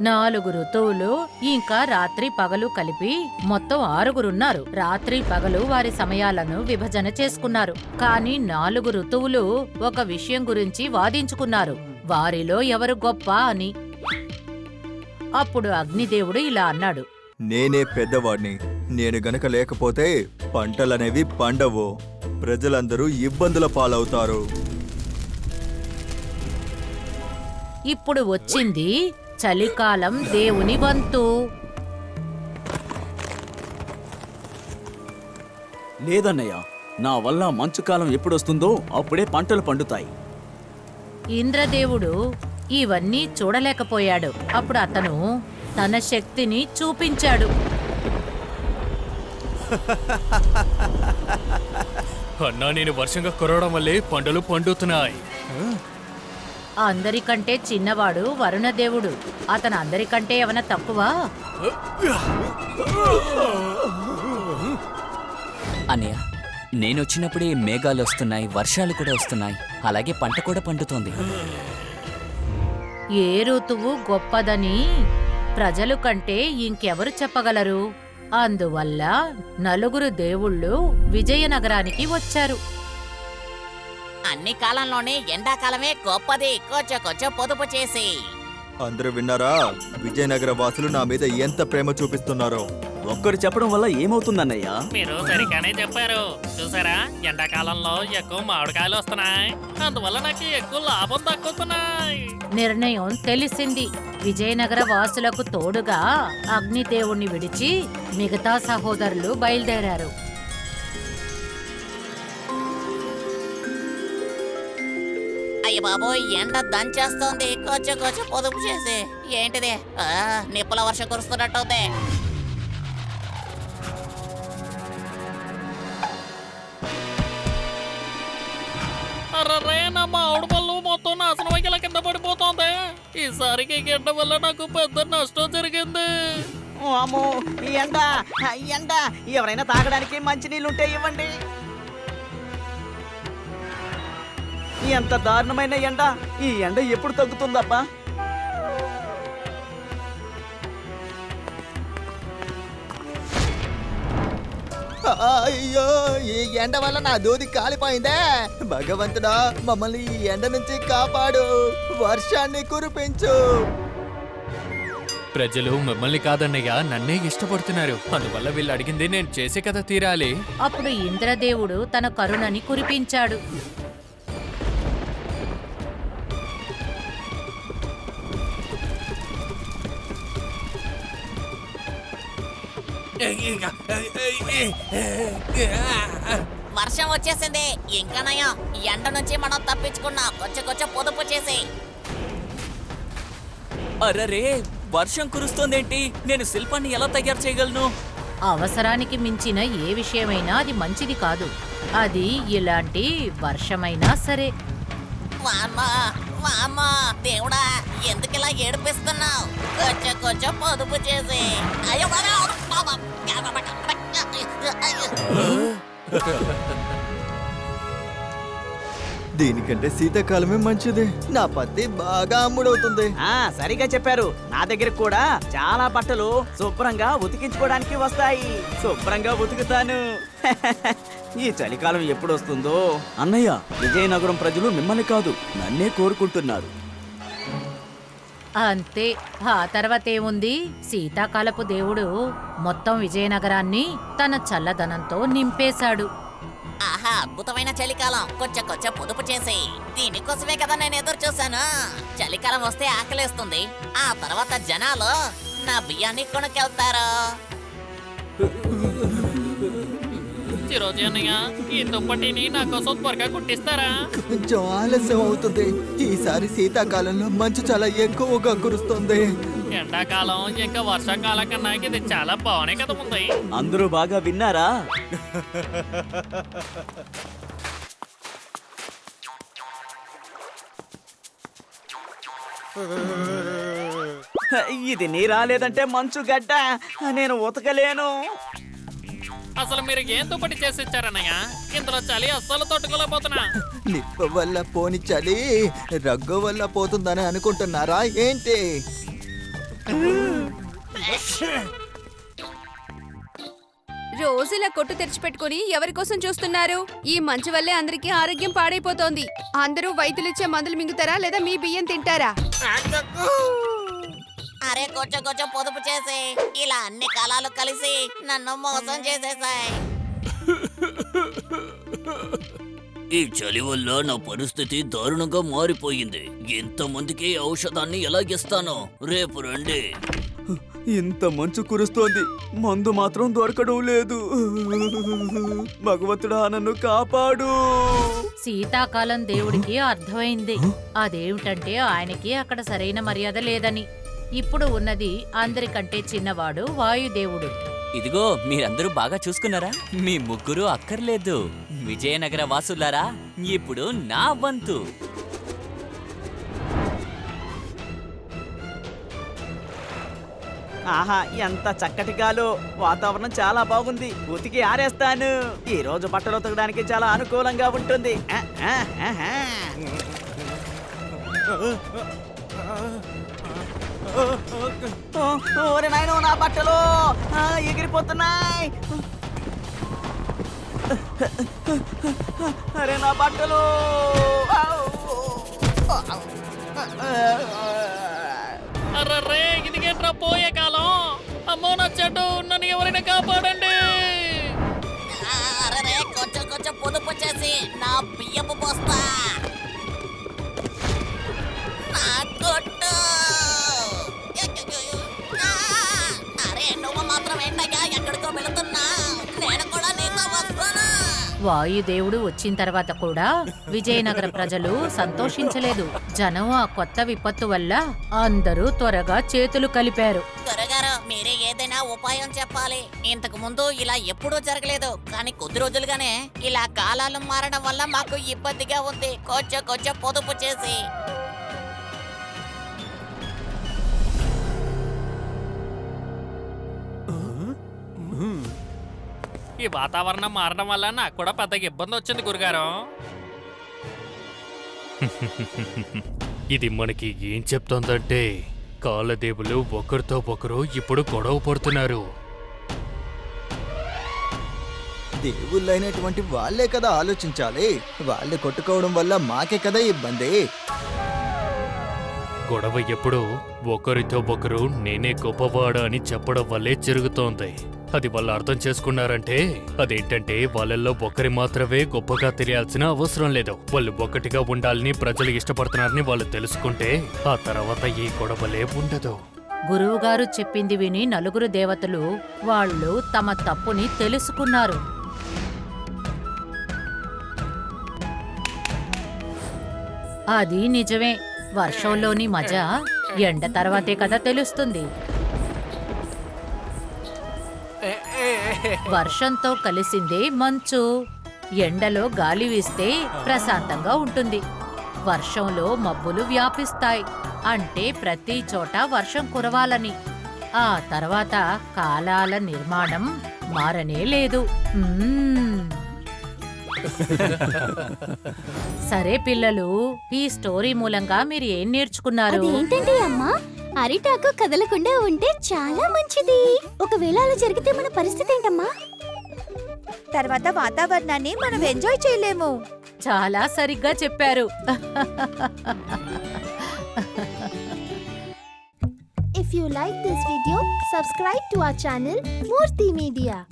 నాలుగు ఋతువులు ఇంకా రాత్రి పగలు కలిపి మొత్తం ఆరుగురున్నారు. రాత్రి పగలు వారి సమయాలను విభజన చేసుకున్నారు. కానీ నాలుగు ఋతువులు ఒక విషయం గురించి వాదించుకున్నారు. వారిలో ఎవరు గొప్ప అని. అప్పుడు అగ్నిదేవుడు ఇలా అన్నాడు. నేనే పెద్దవాడిని. నేను గనక లేకపోతే పంటలనేవి పండవు. ప్రజలందరూ ఇబ్బందుల పాలవుతారు. ఇప్పుడు వచ్చింది చలికాలం దేవుని వంతు. లేదన్నయ్య నా వల్ల మంచు కాలం ఎప్పుడొస్తుందో అప్పుడే పంటలు పండుతాయి. ఇంద్రదేవుడు ఇవన్నీ చూడలేకపోయాడు. అప్పుడు అతను తన శక్తిని చూపించాడు. అన్నా నేను వర్షంగా కురవడం వల్లే పంటలు పండుతున్నాయి. అందరికంటే చిన్నవాడు వరుణదేవుడు. అతను అందరికంటే ఏమైనా తక్కువ? అన్నయ్య నేనొచ్చినప్పుడే మేఘాలు వస్తున్నాయి వర్షాలు కూడా వస్తున్నాయి. అలాగే పంట కూడా పండుతోంది. ఏ ఋతువు గొప్పదని ప్రజలు కంటే ఇంకెవరు చెప్పగలరు? అందువల్ల నలుగురు దేవుళ్ళు విజయనగరానికి వచ్చారు. అన్ని కాలంలోనే ఎండాకాలమే గొప్పది. కొంచెం కొంచెం పొదుపు చేసి. అందరూ విన్నారా? విజయనగర వాసులు నా మీద ఎంత ప్రేమ చూపిస్తున్నారో. ఒక్కరు చెప్పడం వల్ల ఏమవుతుందన్నయ్య? మీరు సరిగానే చెప్పారు. చూసారా? ఎండాకాలంలో ఎక్కువ మామిడికాయలు వస్తున్నాయి. అందువల్ల నాకు ఎక్కువ లాభం దక్కుతున్నాయి. నిర్ణయం తెలిసింది. విజయనగర వాసులకు తోడుగా అగ్నిదేవుణ్ణి విడిచి మిగతా సహోదరులు బయలుదేరారు. అయ్య బాబోయ్ ఎండ దంచేస్తోంది. కొంచెం కొంచెం పొదుపు చేసి. ఏంటిది? ఆ, నిప్పుల వర్షం కురుస్తున్నట్టుంది అర్రరే నా మామిడి పళ్ళు మొత్తం నాశనం ఇలా కింద పడిపోతుంది. ఈసారికి ఈ గిడ్డ వల్ల నాకు పెద్ద నష్టం జరిగింది. అమ్మో ఎండ ఎండ. ఎవరైనా తాగడానికి మంచి నీళ్ళుంటే ఇవ్వండి. ఎంత దారుణమైన ఎండ ఈ ఎండ ఎప్పుడు తగ్గుతుందబ్బా? అయ్యో ఈ ఎండ వల్ల నా దూది కాలిపోయిందే. భగవంతుడా మమ్మల్ని ఈ ఎండ నుంచి కాపాడు. వర్షాన్ని కురిపించు. ప్రజలు మిమ్మల్ని కాదన్నయ్య నన్నే ఇష్టపడుతున్నారు. అందువల్ల వీళ్ళు అడిగింది నేను చేసే కదా తీరాలి. అప్పుడు ఇంద్రదేవుడు తన కరుణని కురిపించాడు. వర్షం వచ్చేసింది. ఇంకా నయం. ఎండ నుంచి మనం తప్పించుకున్నాం కొంచెం కొంచెం పొదుపు చేసి అరరే వర్షం కురుస్తోందేంటి? నేను శిల్పాన్ని ఎలా తయారు చేయగలను? అవసరానికి మించిన ఏ విషయమైనా అది మంచిది కాదు. అది ఇలాంటి వర్షమైనా సరే. వామ్మా వామ్మా దేవుడా ఎందుకు ఇలా ఏడిపిస్తున్నావు? కొంచెం కొంచెం పొదుపు చేసి అయ్యో. దీనికంటే శీతాకాలమే మంచిది. నా పత్తి బాగా అమ్ముడవుతుంది. ఆ సరిగా చెప్పారు. నా దగ్గర కూడా చాలా బట్టలు శుభ్రంగా ఉతికించుకోవడానికి వస్తాయి. శుభ్రంగా ఉతుకుతాను. ఈ చలికాలం ఎప్పుడు వస్తుందో అన్నయ్య విజయనగరం ప్రజలు మిమ్మల్ని కాదు నన్నే కోరుకుంటున్నారు. అంతే. ఆ తర్వాత ఏముంది? శీతాకాలపు దేవుడు మొత్తం విజయనగరాన్ని తన చల్లదనంతో నింపేశాడు. ఆహా అద్భుతమైన చలికాలం. కొంచెం కొంచెం పొదుపు చేసి దీనికోసమే కదా నేను ఎదురు చూశాను. చలికాలం వస్తే ఆకలేస్తుంది. ఆ తర్వాత జనాలు నా బియ్యాన్ని కొనుక్కెళ్తారు. అన్నయ్య ఈ దుప్పటిని నా కోసం త్వరగా కుట్టిస్తారా? కొంచెం ఆలస్యం అవుతుంది. ఈసారి శీతాకాలంలో మంచు చాలా ఎక్కువగా కురుస్తుంది. ఎండాకాలం ఇంకా వర్షాకాలం కన్నా ఇది చాలా బాగానే కదా ఉంది అందరూ బాగా విన్నారా? ఇది నీ రాలేదంటే మంచు గడ్డ. నేను ఉతకలేను. అసలు మీరు ఏం దుప్పటి చేసి ఇచ్చారన్నయ్య ఇందులో చలి అస్సలు తట్టుకోలేకపోతున్నా. నిప్ప వల్ల పోని చలి రగ్గు వల్ల పోతుందని అనుకుంటున్నారా? ఏంటి? రోజు ఇలా కొట్టు తెరిచిపెట్టుకుని ఎవరి కోసం చూస్తున్నారు? ఈ మంచు వల్లే అందరికీ ఆరోగ్యం పాడైపోతోంది. అందరూ వైద్యులిచ్చే మందులు మింగుతారా లేదా మీ బియ్యం తింటారా? అరే కొంచెం కొంచెం పొదుపు చేసి ఇలా అన్ని కాలాలు కలిసి నన్ను మోసం చేసేసాయి. ఈ చలి వల్ల నా పరిస్థితి దారుణంగా మారిపోయింది. ఎంతమందికి ఈ ఔషధాన్ని ఎలా ఇస్తాను? రేపు రండి. ఇంత మంచు కురుస్తోంది. మందు మాత్రం దొరకడం లేదు. భగవంతుడా నన్ను కాపాడు. శీతాకాలం దేవుడికి అర్థమైంది. అదేమిటంటే ఆయనకి అక్కడ సరైన మర్యాద లేదని. ఇప్పుడు ఉన్నది అందరికంటే చిన్నవాడు వాయుదేవుడు. ఇదిగో మీరందరూ బాగా చూసుకున్నారా? మీ ముగ్గురు అక్కర్లేదు. విజయనగర వాసులారా ఇప్పుడు నా వంతు. ఆహా ఎంత చక్కటి గాలు వాతావరణం చాలా బాగుంది. ఉతికి ఆరేస్తాను. ఈ రోజు బట్టలు ఉతకడానికి చాలా అనుకూలంగా ఉంటుంది. ఓరి నాయనో నా బట్టలు. ఆ, ఎగిరిపోతున్నాయి. అరే నా బట్టలు. అర్రర్రే ఇదిగేట్రా పోయే కాలం? అమ్మో నా చెడ్డు నన్ను ఎవరైనా కాపాడండి? అరే కొంచెం కొంచెం పొదుపు చేసి నా బియ్యపు పోస్తా వాయుదేవుడు వచ్చిన తర్వాత కూడా విజయనగర ప్రజలు సంతోషించలేదు. జనం ఆ కొత్త విపత్తు వల్ల అందరూ త్వరగా చేతులు కలిపారు. మీరే ఏదైనా ఉపాయం చెప్పాలి. ఇంతకు ముందు ఇలా ఎప్పుడూ జరగలేదు. కానీ కొద్ది రోజులుగానే ఇలా కాలాలు మారడం వల్ల మాకు ఇబ్బందిగా ఉంది. కొంచెం కొంచెం పొదుపు చేసి. ఈ వాతావరణం మారడం వల్ల నాకు కూడా పెద్దగా ఇబ్బంది వచ్చింది గురుగారు. ఇది మనకి ఏం చెప్తోందంటే కాలదేవులు ఒకరితో ఒకరు ఇప్పుడు గొడవ పడుతున్నారు. దేవుళ్ళైనటువంటి వాళ్ళే కదా ఆలోచించాలి. వాళ్ళే కొట్టుకోవడం వల్ల మాకే కదా ఇబ్బంది. గొడవ ఎప్పుడు ఒకరితో ఒకరు నేనే గొప్పవాడు అని చెప్పడం వల్లే జరుగుతోంది. అది వాళ్ళు అర్థం చేసుకున్నారంటే అదేంటంటే వాళ్ళల్లో ఒకరి మాత్రమే గొప్పగా తెలియాల్సిన అవసరం లేదు. వాళ్ళు ఒకటిగా ఉండాలని ప్రజలు ఇష్టపడుతున్నారని వాళ్ళు తెలుసుకుంటే ఆ తర్వాత ఈ గొడవలే ఉండదు. గురువుగారు చెప్పింది విని నలుగురు దేవతలు వాళ్ళు తమ తప్పుని తెలుసుకున్నారు. అది నిజమే. వర్షంలోని మజ ఎండ తర్వాతే కదా తెలుస్తుంది. వర్షంతో కలిసిందే మంచు. ఎండలో గాలి వీస్తే ప్రశాంతంగా ఉంటుంది. వర్షంలో మబ్బులు వ్యాపిస్తాయి. అంటే ప్రతి చోట వర్షం కురవాలని. ఆ తర్వాత కాలాల నిర్మాణం మారనే లేదు. సరే పిల్లలు ఈ స్టోరీ మూలంగా మీరు ఏం నేర్చుకున్నారు? అదేంటండి అమ్మా? అరిటాకు కదలకుండా ఉంటే చాలా మంచిది. ఒకవేళ అలా జరిగితే మన పరిస్థితి ఏంటమ్మా? తర్వాత వాతావరణాన్ని మనం ఎంజాయ్ చేయలేము. చాలా సరిగ్గా చెప్పారు. If you like this video subscribe to our channel Murthy media